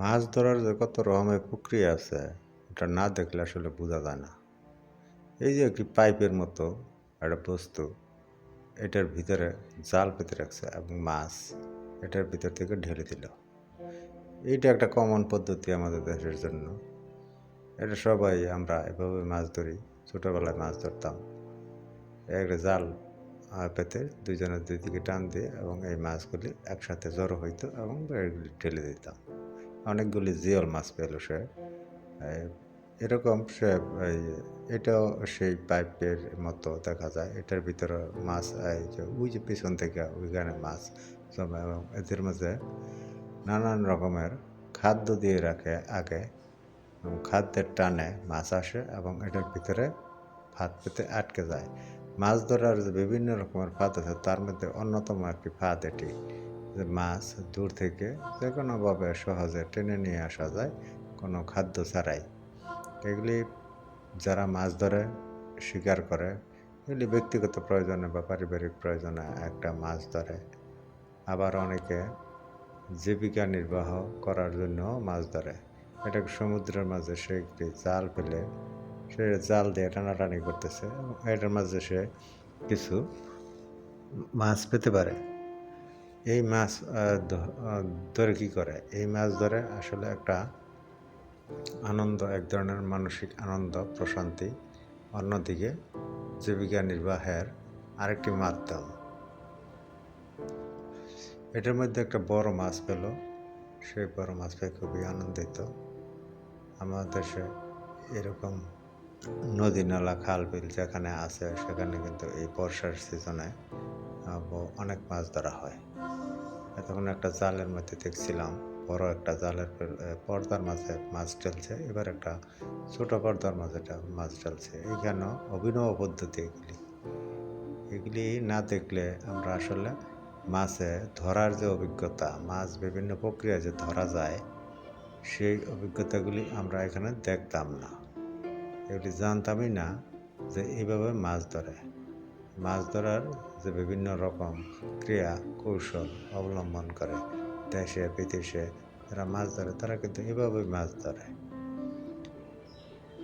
মাছ ধরার যে কত রকমের প্রক্রিয়া আছে, এটা না দেখলে আসলে বোঝা যায় না। এই যে একটি পাইপের মতো একটা বস্তু, এটার ভিতরে জাল পেতে রাখছে এবং মাছ এটার ভিতর থেকে ঢেলে দিল। এইটা একটা কমন পদ্ধতি আমাদের দেশের জন্য। এটা সবাই আমরা এভাবে মাছ ধরি, ছোটোবেলায় মাছ ধরতাম। একটা জাল পেতে দুজনের দুই দিকে টান দিয়ে এবং এই মাছগুলি একসাথে জড়ো হইতো এবং ঢেলে দিতাম। অনেকগুলি জিওল মাছ পেল সে। এরকম সে এটাও সেই পাইপের মতো দেখা যায়। এটার ভিতরে মাছ ওই যে পিছন থেকে ওইখানে মাছ জমে এবং এদের মাঝে নানান রকমের খাদ্য দিয়ে রাখে আগে। খাদ্যের টানে মাছ আসে এবং এটার ভিতরে ফাঁদ পেতে আটকে যায়। মাছ ধরার যে বিভিন্ন রকমের ফাঁদ আছে, তার মধ্যে অন্যতম একটি ফাঁদ এটি। যে মাছ দূর থেকে যে কোনোভাবে সহজে টেনে নিয়ে আসা যায়, কোনো খাদ্য ছাড়াই। এগুলি যারা মাছ ধরে শিকার করে, এগুলি ব্যক্তিগত প্রয়োজনে বা পারিবারিক প্রয়োজনে একটা মাছ ধরে। আবার অনেকে জীবিকা নির্বাহ করার জন্য মাছ ধরে। এটা সমুদ্রের মাঝে সে একটি জাল ফেলে, সে জাল দিয়ে টানাটানি করতেছে এটার মাঝে সে কিছু মাছ পেতে পারে। এই মাছ ধরে কী করে? এই মাছ ধরে আসলে একটা আনন্দ, এক ধরনের মানসিক আনন্দ, প্রশান্তি। অন্যদিকে জীবিকা নির্বাহের আরেকটি মাধ্যম। এটার মধ্যে একটা বড় মাছ পেল। সেই বড় মাছ পেয়ে খুবই আনন্দিত। আমার দেশে এরকম নদী, নালা, খাল, বিল যেখানে আছে, সেখানে কিন্তু এই বর্ষার সিজনে অনেক মাছ ধরা হয়। তখন একটা জালের মধ্যে দেখছিলাম, বড় একটা জালের পর্দার মাঝে মাছ চলছে এবার একটা ছোট পর্দার মাঝে মাছ চলছে এইখানেও অভিনব পদ্ধতি এগুলি। এগুলি না দেখলে আমরা আসলে মাছে ধরার যে অভিজ্ঞতা, মাছ বিভিন্ন প্রক্রিয়ায় যে ধরা যায়, সেই অভিজ্ঞতাগুলি আমরা এখানে দেখতাম না। এগুলি জানতামই না যে এইভাবে মাছ ধরে। মাছ ধরার যে বিভিন্ন রকম ক্রিয়া কৌশল অবলম্বন করে দেশে, বিদেশে যারা মাছ ধরে, তারা কিন্তু এভাবেই মাছ ধরে।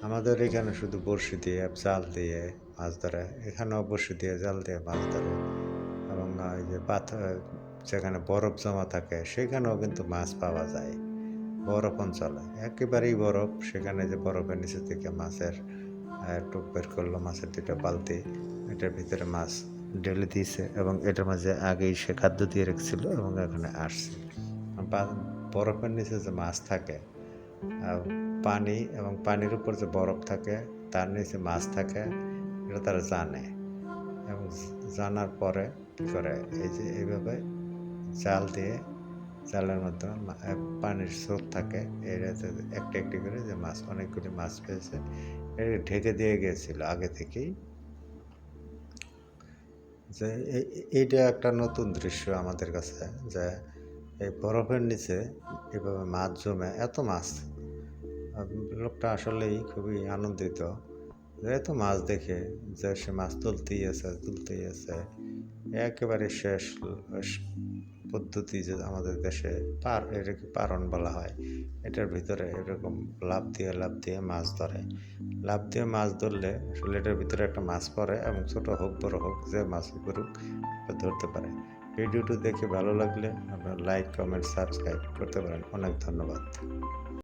আমাদের এখানে শুধু বড়শি দিয়ে, জাল দিয়ে মাছ ধরে, এখানেও বড়শি দিয়ে, জাল দিয়ে মাছ ধরে এবং ওই যে পাথর যেখানে বরফ জমা থাকে, সেখানেও কিন্তু মাছ পাওয়া যায়। বরফ অঞ্চলে, একেবারেই বরফ, সেখানে যে বরফের নিচে থেকে মাছের টুক বের করল, মাছের দুটো বালতি এটার ভিতরে মাছ ঢেলে দিয়েছে এবং এটার মাঝে আগেই সে খাদ্য দিয়ে রেখেছিল এবং এখানে আসছে। বরফের নিচে যে মাছ থাকে পানি এবং পানির উপর যে বরফ থাকে, তার নিচে মাছ থাকে, এটা তারা জানে। এবং জানার পরে কী করে, এই যে এইভাবে জাল দিয়ে, জালের মাধ্যমে পানির স্রোত থাকে এটাতে একটা একটি করে যে মাছ, অনেকগুলি মাছ পেয়েছে। ঢেকে দিয়ে গিয়েছিল আগে থেকেই। যে এই- এইটা একটা নতুন দৃশ্য আমাদের কাছে, যে এই বরফের নিচে এভাবে মাছ জমে, এত মাছ। লোকটা আসলেই খুবই আনন্দিত যে এত মাছ দেখে যে সে মাছ তুলতেই আছে তুলতেই আছে। একেবারে শেষ পদ্ধতি যে আমাদের দেশে পার, এটাকে পারণ বলা হয়। এটার ভিতরে এরকম লাভ দিয়ে লাভ দিয়ে মাছ ধরে। লাভ দিয়ে মাছ ধরলে আসলে এটার ভিতরে একটা মাছ পড়ে এবং ছোটো হোক, বড় হোক যে মাছ করুক ধরতে পারে। ভিডিওটি দেখে ভালো লাগলে আপনার লাইক কমেন্ট সাবস্ক্রাইব করতে পারেন। অনেক ধন্যবাদ।